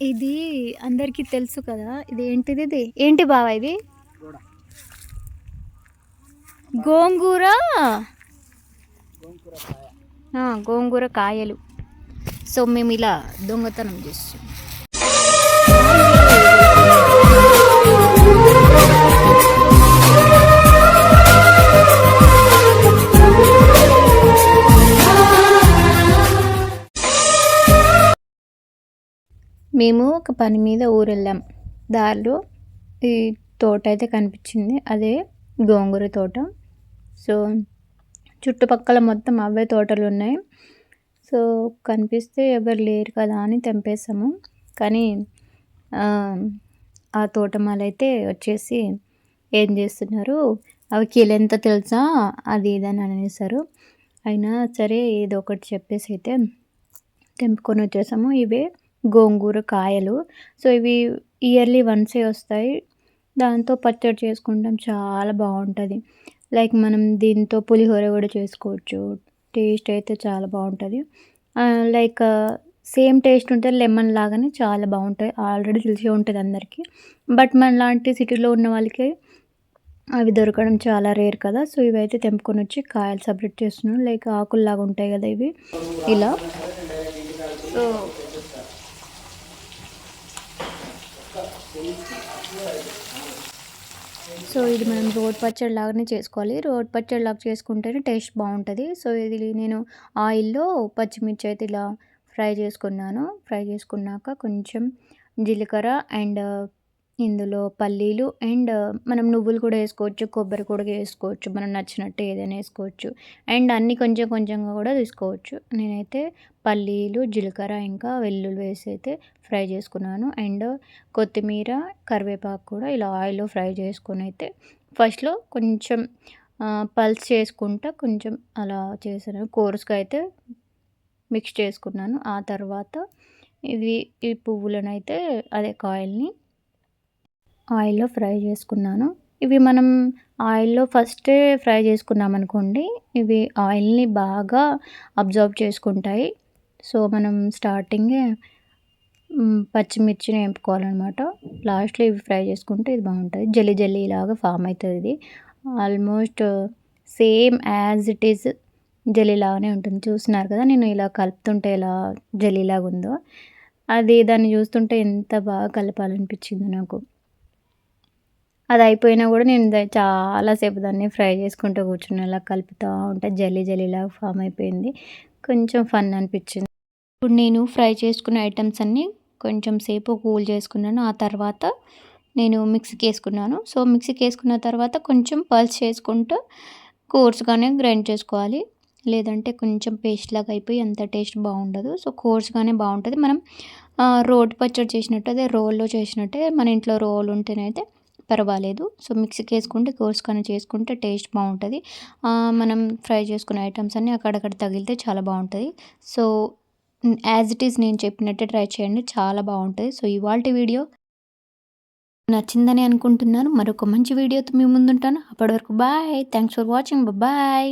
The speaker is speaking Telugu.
ఇది అందరికీ తెలుసు కదా ఇది ఏంటిది ఇది? ఏంటి బావ ఇది? గోంగూర? ఆ, గోంగూర కాయలు. సో మేము ఇలా దొంగతనం చేస్తాం మేము ఒక పని మీద ఊరు వెళ్ళాం దారిలో ఈ తోట అయితే కనిపించింది. అదే గోంగూర తోట. సో చుట్టుపక్కల మొత్తం అవే తోటలు ఉన్నాయి. సో కనిపిస్తే ఎవరు లేరు కదా అని తెంపేసాము కానీ ఆ, ఆ తోటమాల అయితే వచ్చేసి ఏం చేస్తున్నారు? అవి కీలెంత తెలుసా? అది ఇదని అనేసారు అయినా సరే ఏదో ఒకటి చెప్పేసి అయితే తెంపుకొని వచ్చేసాము. ఇవే గోంగూర కాయలు. సో ఇవి ఇయర్లీ వన్సే వస్తాయి. దాంతో పచ్చడి చేసుకుంటాం. చాలా బాగుంటుంది. లైక్ మనం దీంతో పులిహోర కూడా చేసుకోవచ్చు. టేస్ట్ అయితే చాలా బాగుంటుంది. లైక్ సేమ్ టేస్ట్ ఉంటుంది. లెమన్ లాగానే చాలా బాగుంటాయి. ఆల్రెడీ తెలిసి ఉంటుంది అందరికీ. బట్ మన లాంటి సిటీలో ఉన్న వాళ్ళకి అవి దొరకడం చాలా రేర్ కదా. సో ఇవైతే తెంపుకొని వచ్చి కాయలు సపరేట్ చేస్తున్నాను లైక్ ఆకుల్లాగా ఉంటాయి కదా ఇవి. ఇలా. సో సో ఇది మనం రోడ్ పచ్చడి లాగానే చేసుకోవాలి. రోడ్ పచ్చడి లాగా చేసుకుంటేనే టేస్ట్ బాగుంటుంది. సో ఇది నేను ఆయిల్లో పచ్చిమిర్చి అయితే ఇలా ఫ్రై చేసుకున్నాను. ఫ్రై చేసుకున్నాక కొంచెం జీలకర్ర అండ్ ఇందులో పల్లీలు అండ్ మనం నువ్వులు కూడా వేసుకోవచ్చు కొబ్బరి కూడా వేసుకోవచ్చు మనం నచ్చినట్టు ఏదైనా వేసుకోవచ్చు. అండ్ అన్నీ కొంచెం కొంచెంగా కూడా తీసుకోవచ్చు. నేనైతే పల్లీలు జీలకర్ర ఇంకా వెల్లుల్లి వేసి అయితే ఫ్రై చేసుకున్నాను. అండ్ కొత్తిమీర కరివేపాకు కూడా ఇలా ఆయిల్లో ఫ్రై చేసుకొని అయితే ఫస్ట్లో కొంచెం పల్స్ చేసుకుంటా కొంచెం అలా చేశాను. కోర్స్గా అయితే మిక్స్ చేసుకున్నాను. ఆ తర్వాత ఇవి ఈ పువ్వులను అయితే అదే కాయల్ని ఆయిల్లో ఫ్రై చేసుకున్నాను. ఇవి మనం ఆయిల్లో ఫస్టే ఫ్రై చేసుకున్నాం అనుకోండి ఇవి ఆయిల్ని బాగా అబ్జర్వ్ చేసుకుంటాయి. సో మనం స్టార్టింగే పచ్చిమిర్చిని వేపుకోవాలన్నమాట. లాస్ట్లో ఇవి ఫ్రై చేసుకుంటే ఇది బాగుంటుంది. జల్లి జల్లీ లాగా ఫామ్ అవుతుంది ఇది. Almost same as it is జల్లీలాగానే ఉంటుంది. చూస్తున్నారు కదా నేను ఇలా కలుపుతుంటే ఎలా జల్లీలాగా ఉందో అది దాన్ని చూస్తుంటే ఎంత బాగా కలపాలనిపించిందో నాకు. అది అయిపోయినా కూడా నేను చాలాసేపు దాన్ని ఫ్రై చేసుకుంటూ కూర్చుని అలా కలుపుతూ ఉంటే జల్లీ జల్లీలాగా ఫామ్ అయిపోయింది. కొంచెం ఫన్ అనిపించింది. ఇప్పుడు నేను ఫ్రై చేసుకున్న ఐటమ్స్ అన్నీ కొంచెం సేపు కూల్ చేసుకున్నాను. ఆ తర్వాత నేను మిక్సీకి వేసుకున్నాను. సో మిక్సీకి వేసుకున్న తర్వాత కొంచెం పల్స్ చేసుకుంటూ కోర్స్గానే గ్రైండ్ చేసుకోవాలి. లేదంటే కొంచెం పేస్ట్ లాగా అయిపోయి అంత టేస్ట్ బాగుండదు. సో కోర్స్గానే బాగుంటుంది. మనం రోడ్ పచ్చడి చేసినట్టు అదే రోల్లో చేసినట్టే మన ఇంట్లో రోల్ ఉంటేనైతే పర్వాలేదు. సో మిక్సీకి వేసుకుంటే కోర్సుకొని చేసుకుంటే టేస్ట్ బాగుంటుంది. మనం ఫ్రై చేసుకునే ఐటమ్స్ అన్నీ అక్కడక్కడ తగిలితే చాలా బాగుంటుంది. సో యాజ్ ఇట్ ఈస్ నేను చెప్పినట్టే ట్రై చేయండి. చాలా బాగుంటుంది. సో ఇవాళ వీడియో నచ్చిందని అనుకుంటున్నాను. మరొక మంచి వీడియోతో మీ ముందుంటాను. అప్పటి వరకు bye. Thanks for watching. Bye